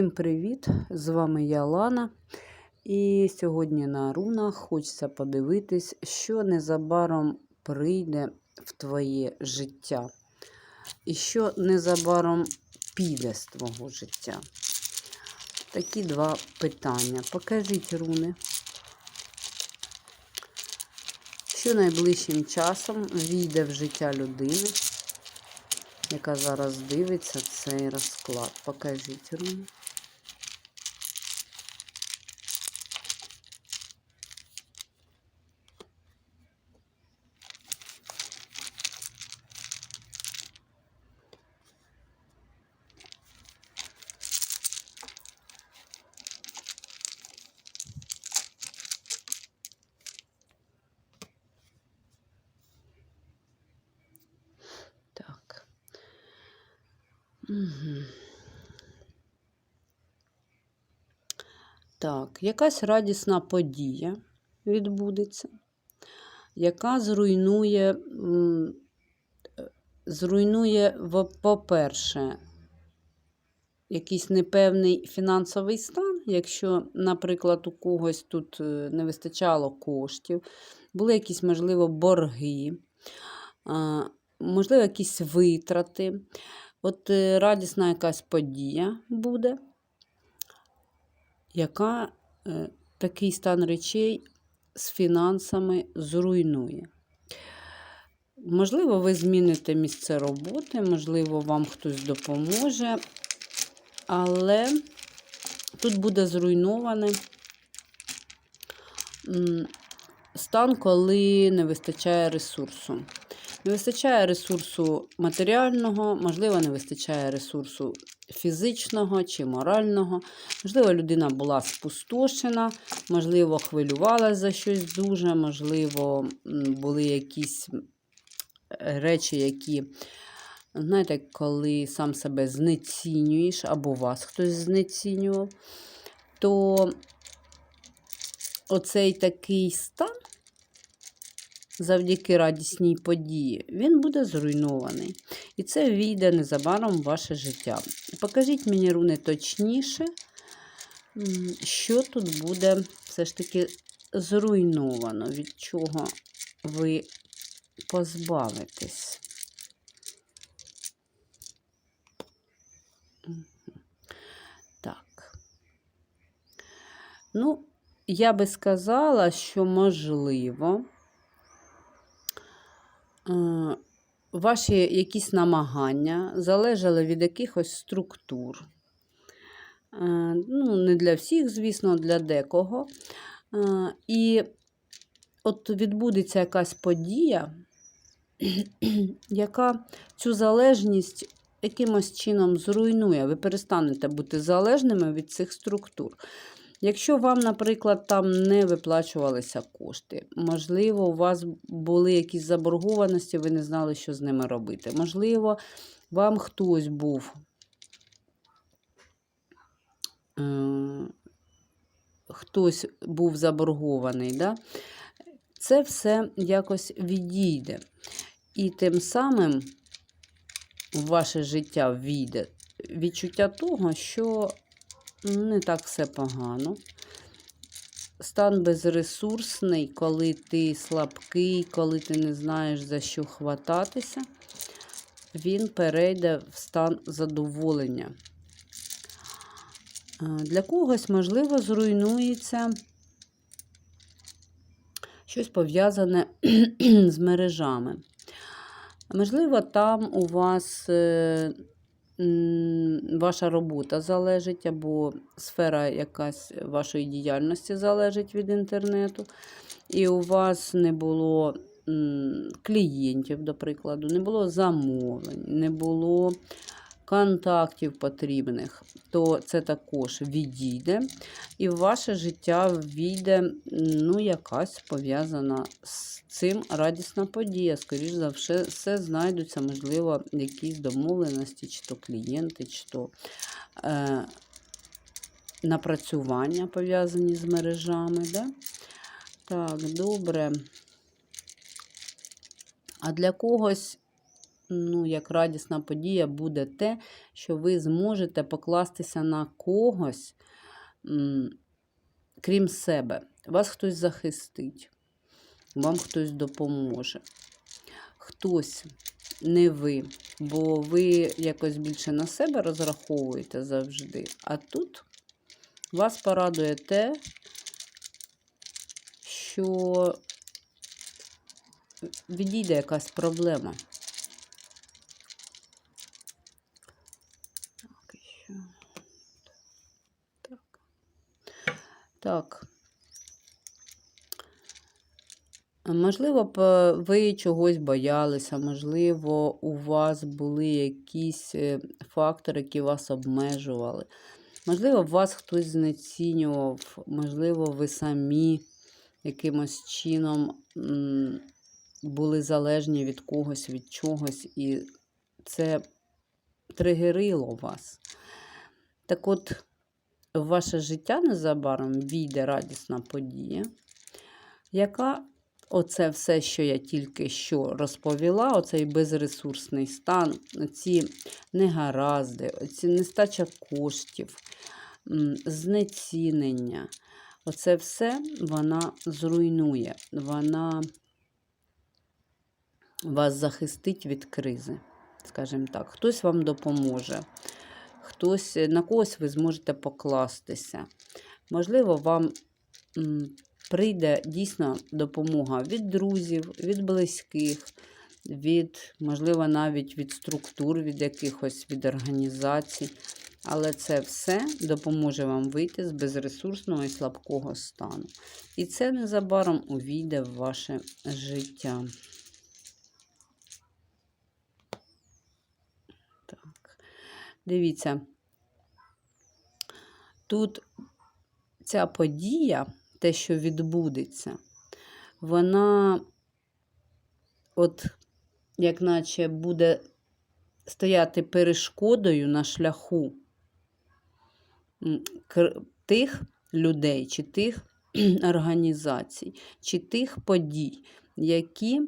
Всім привіт! З вами я Лана. І сьогодні на рунах хочеться подивитись, що незабаром прийде в твоє життя. І що незабаром піде з твого життя. Такі два питання. Покажіть руни. Що найближчим часом війде в життя людини, яка зараз дивиться цей розклад. Покажіть руни. Так, якась радісна подія відбудеться, яка зруйнує, зруйнує, по-перше, якийсь непевний фінансовий стан, якщо, наприклад, у когось тут е, не вистачало коштів, були якісь, можливо, борги, можливо, якісь витрати. От е, радісна якась подія буде, яка е, такий стан речей з фінансами зруйнує. Можливо, ви зміните місце роботи, можливо, вам хтось допоможе, але тут буде зруйнований стан, коли не вистачає ресурсу. Не вистачає ресурсу матеріального, можливо, не вистачає ресурсу фізичного чи морального. Можливо, людина була спустошена, можливо, хвилювалася за щось дуже, можливо, були якісь речі, які, знаєте, коли сам себе знецінюєш, або вас хтось знецінював, то оцей такий стан завдяки радісній події, він буде зруйнований. І це війде незабаром в ваше життя. Покажіть мені, руни, точніше, що тут буде все ж таки зруйновано, від чого ви позбавитесь. Так. Ну, я би сказала, що можливо. Е, Ваші якісь намагання залежали від якихось структур. Е, Ну, не для всіх, звісно, для декого. Е, І от відбудеться якась подія, яка цю залежність якимось чином зруйнує. Ви перестанете бути залежними від цих структур. Якщо вам, наприклад, там не виплачувалися кошти, можливо, у вас були якісь заборгованості, ви не знали, що з ними робити. Можливо, вам хтось був. е, Хтось був заборгований, да? це все якось відійде. І тим самим в ваше життя війде відчуття того, що не так все погано. Стан безресурсний, коли ти слабкий, коли ти не знаєш за що хвататися, він перейде в стан задоволення. Е, Для когось, можливо, зруйнується щось пов'язане з мережами. Можливо, там у вас е, ваша робота залежить, або сфера якась вашої діяльності залежить від інтернету, і у вас не було клієнтів, до прикладу, не було замовлень, не було контактів потрібних, то це також відійде, і в ваше життя війде ну, якась пов'язана з цим радісна подія. Скоріше за все, все знайдуться, можливо, якісь домовленості, чи то клієнти, чи то е, напрацювання пов'язані з мережами. Да? Так, добре. А для когось ну, як радісна подія буде те, що ви зможете покластися на когось, крім себе. Вас хтось захистить, вам хтось допоможе. Хтось, не ви, бо ви якось більше на себе розраховуєте завжди. А тут вас порадує те, що відійде якась проблема. Так, ще. Так. Так. Можливо, б ви чогось боялися, можливо, у вас були якісь е, фактори, які вас обмежували. Можливо, вас хтось знецінював, можливо, ви самі якимось чином були залежні від когось, від чогось, і це тригерило вас. Так от, в ваше життя незабаром війде радісна подія, яка оце все, що я тільки що розповіла, оцей безресурсний стан, ці негаразди, ці нестача коштів, знецінення. Оце все вона зруйнує, вона вас захистить від кризи, скажімо так. Хтось вам допоможе, хтось, на когось ви зможете покластися. Можливо, вам прийде дійсно допомога від друзів, від близьких, від, можливо, навіть від структур, від якихось від організацій. Але це все допоможе вам вийти з безресурсного і слабкого стану. І це незабаром увійде в ваше життя. Дивіться, тут ця подія, те, що відбудеться, вона, от, як наче буде стояти перешкодою на шляху тих людей, чи тих організацій, чи тих подій, які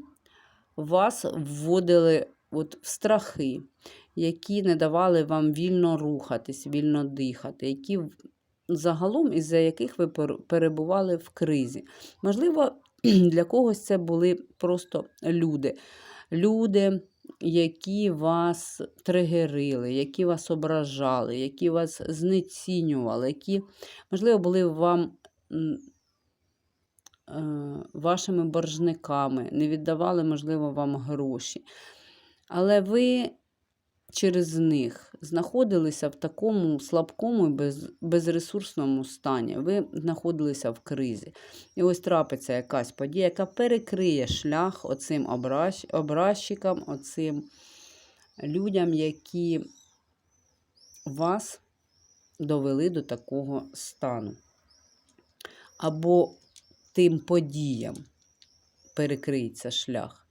вас вводили от в страхи, які не давали вам вільно рухатись, вільно дихати, які загалом із-за яких ви перебували в кризі. Можливо, для когось це були просто люди. Люди, які вас тригерили, які вас ображали, які вас знецінювали, які, можливо, були вам е, вашими боржниками, не віддавали, можливо, вам гроші. Але ви через них знаходилися в такому слабкому і без, безресурсному стані. Ви знаходилися в кризі. І ось трапиться якась подія, яка перекриє шлях оцим образ, образчикам, оцим людям, які вас довели до такого стану. Або тим подіям перекриється шлях,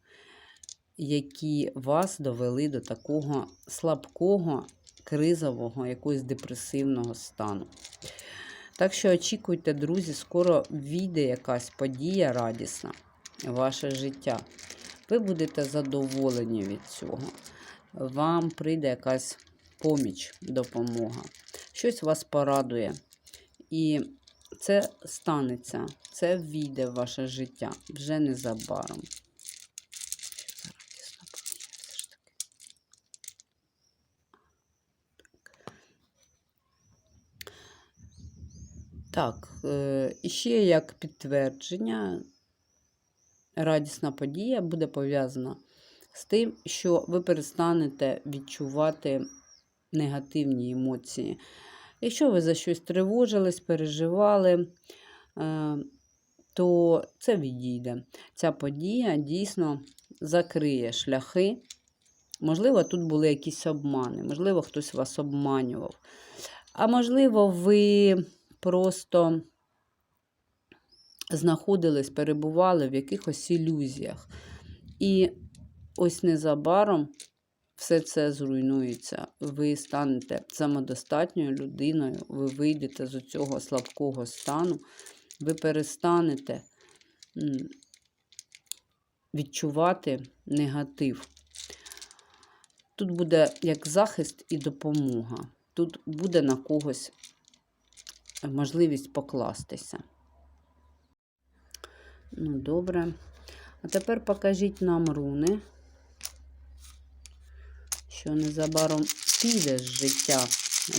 які вас довели до такого слабкого, кризового, якогось депресивного стану. Так що очікуйте, друзі, скоро війде якась подія радісна в ваше життя. Ви будете задоволені від цього. Вам прийде якась поміч, допомога. Щось вас порадує. І це станеться, це війде в ваше життя вже незабаром. Що за радісна подія все ж таки? Так, е, і ще як підтвердження, радісна подія буде пов'язана з тим, що ви перестанете відчувати негативні емоції. Якщо ви за щось тривожились, переживали, е, то це відійде. Ця подія дійсно закриє шляхи. Можливо, тут були якісь обмани, можливо, хтось вас обманював. А можливо, ви просто знаходились, перебували в якихось ілюзіях. І ось незабаром все це зруйнується. Ви станете самодостатньою людиною, ви вийдете з цього слабкого стану, ви перестанете відчувати негатив. Тут буде як захист і допомога. Тут буде на когось можливість покластися. Ну, добре. А тепер покажіть нам руни, що незабаром піде з життя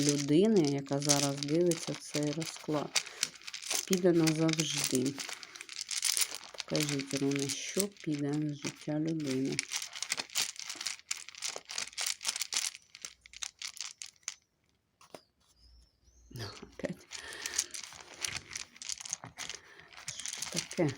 людини, яка зараз дивиться цей розклад. Піде назавжди. Покажіть, руни, що піде з життя людини. Опять. Що таке?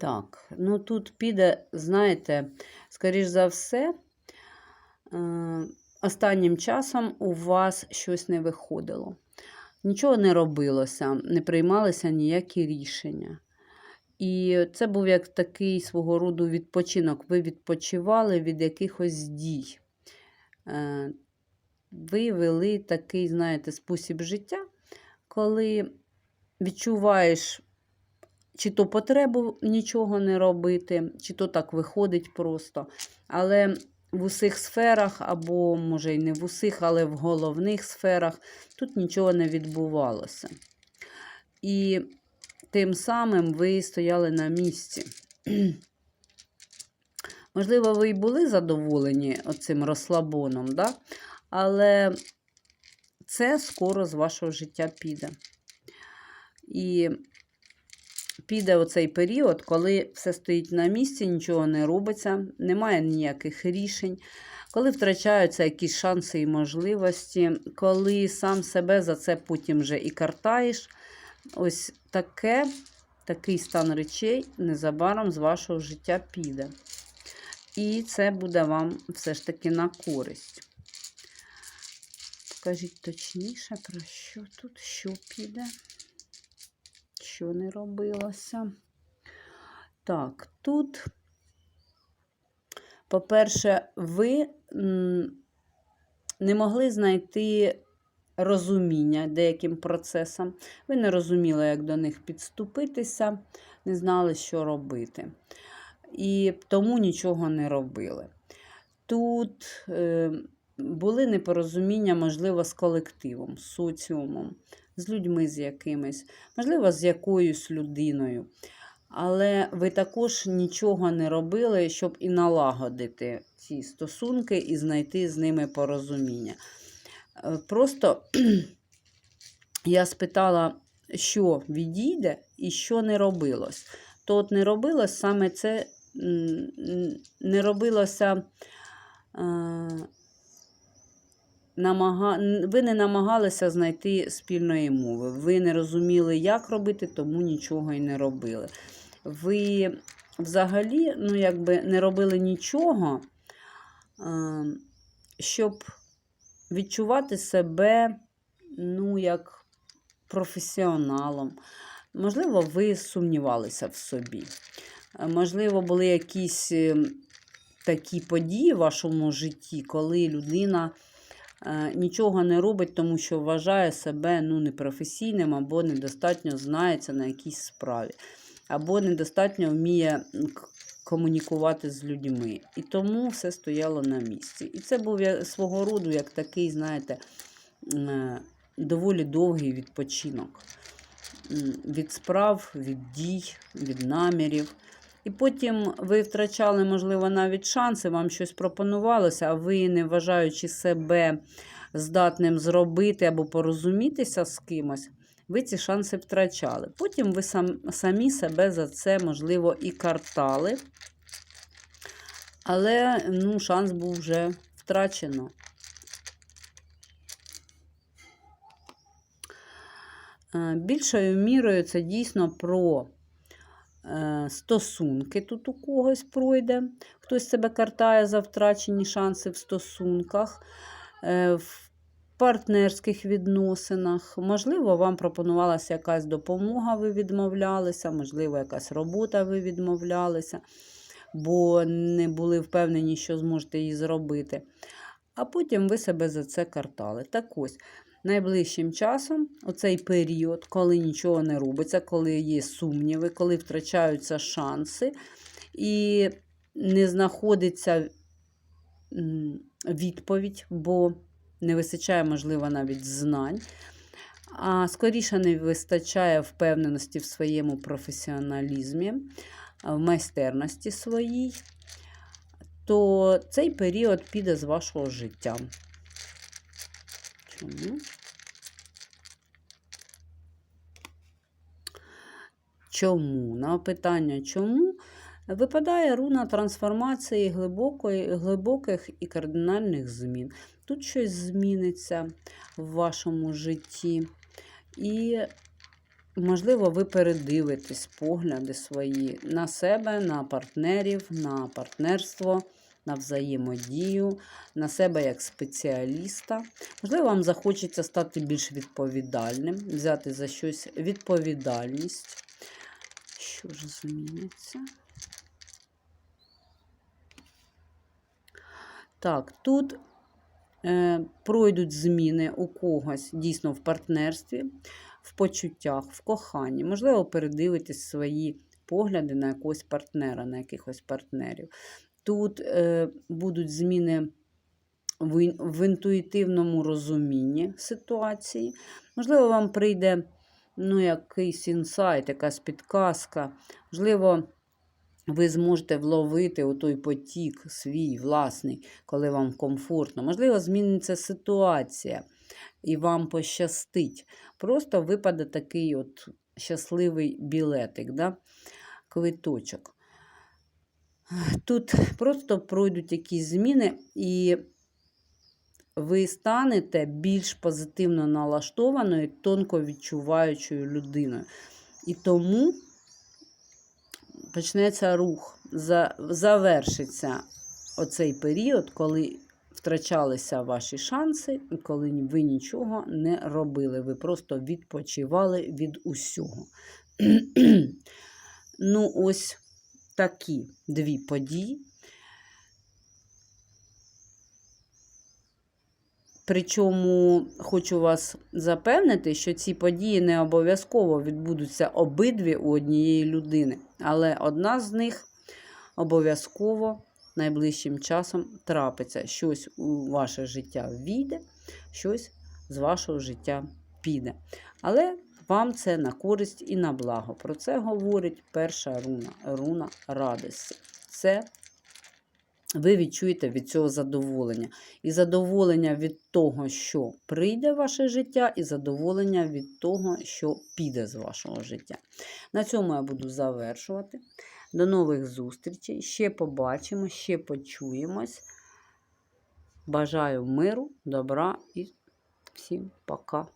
Так, ну тут піде, знаєте, скоріш за все, е, останнім часом у вас щось не виходило. Нічого не робилося, не приймалися ніякі рішення. І це був як такий свого роду відпочинок. Ви відпочивали від якихось дій. Е, Ви вели такий, знаєте, спосіб життя, коли відчуваєш чи то потребу нічого не робити, чи то так виходить просто. Але в усіх сферах, або, може, і не в усіх, але в головних сферах тут нічого не відбувалося. І тим самим ви стояли на місці. Можливо, ви і були задоволені оцим розслабоном, да? але це скоро з вашого життя піде. І піде оцей період, коли все стоїть на місці, нічого не робиться, немає ніяких рішень, коли втрачаються якісь шанси і можливості, коли сам себе за це потім вже і картаєш. Ось таке, такий стан речей незабаром з вашого життя піде. І це буде вам все ж таки на користь. Покажіть точніше, про що тут, що піде що не робилося. Так, тут, по-перше, ви не могли знайти розуміння деяким процесам. Ви не розуміли, як до них підступитися, не знали, що робити. І тому нічого не робили. Тут е, були непорозуміння, можливо, з колективом, з соціумом з людьми з якимись, можливо, з якоюсь людиною. Але ви також нічого не робили, щоб і налагодити ці стосунки і знайти з ними порозуміння. Е, просто я спитала, що відійде і що не робилось. То от не робилось саме це не робилося е, намага... ви не намагалися знайти спільної мови. Ви не розуміли, як робити, тому нічого і не робили. Ви взагалі ну, якби не робили нічого, щоб відчувати себе ну, як професіоналом. Можливо, ви сумнівалися в собі. Можливо, були якісь ем, такі події в вашому житті, коли людина Е, нічого не робить, тому що вважає себе ну, непрофесійним або недостатньо знається на якійсь справі, або недостатньо вміє комунікувати з людьми. І тому все стояло на місці. І це був свого роду як такий, знаєте, е, доволі довгий відпочинок від справ, від дій, від намірів. І потім ви втрачали, можливо, навіть шанси, вам щось пропонувалося, а ви, не вважаючи себе здатним зробити або порозумітися з кимось, ви ці шанси втрачали. Потім ви сам, самі себе за це, можливо, і картали. Але ну, шанс був вже втрачено. Е, більшою мірою це дійсно про стосунки тут у когось пройде. Хтось себе картає за втрачені шанси в стосунках. Е, партнерських відносинах. Можливо, вам пропонувалася якась допомога, ви відмовлялися, можливо, якась робота, ви відмовлялися, бо не були впевнені, що зможете її зробити. А потім ви себе за це картали. Так ось, найближчим часом, оцей період, коли нічого не робиться, коли є сумніви, коли втрачаються шанси і не знаходиться відповідь, бо не вистачає, можливо, навіть знань. А скоріше не вистачає впевненості в своєму професіоналізмі, в майстерності своїй, то цей період піде з вашого життя. Чому? Чому? На питання чому випадає руна трансформації глибокої, глибоких і кардинальних змін. Тут щось зміниться в вашому житті. І, можливо, ви передивитесь погляди свої на себе, на партнерів, на партнерство, на взаємодію, на себе як спеціаліста. Можливо, вам захочеться стати більш відповідальним, взяти за щось відповідальність. Що ж зміниться? Так, тут е, пройдуть зміни у когось дійсно в партнерстві, в почуттях, в коханні. Можливо, передивитесь свої погляди на якогось партнера, на якихось партнерів. Тут е, будуть зміни в, інтуїтивному розумінні ситуації. Можливо, вам прийде ну, якийсь інсайт, якась підказка. Можливо, ви зможете вловити у той потік свій власний, коли вам комфортно. Можливо, зміниться ситуація і вам пощастить. Просто випаде такий от щасливий білетик, да? квиточок. Тут просто пройдуть якісь зміни, і ви станете більш позитивно налаштованою, тонко відчуваючою людиною. І тому почнеться рух, завершиться оцей період, коли втрачалися ваші шанси, і коли ви нічого не робили. Ви просто відпочивали від усього. ну, ось такі дві події. Причому хочу вас запевнити, що ці події не обов'язково відбудуться обидві у однієї людини, але одна з них обов'язково найближчим часом трапиться. Щось у ваше життя війде, щось з вашого життя піде. Але вам це на користь і на благо. Про це говорить перша руна руна радості. Це ви відчуєте від цього задоволення. І задоволення від того, що прийде в ваше життя, і задоволення від того, що піде з вашого життя. На цьому я буду завершувати. До нових зустрічей. Ще побачимо, ще почуємось. Бажаю миру, добра і всім пока.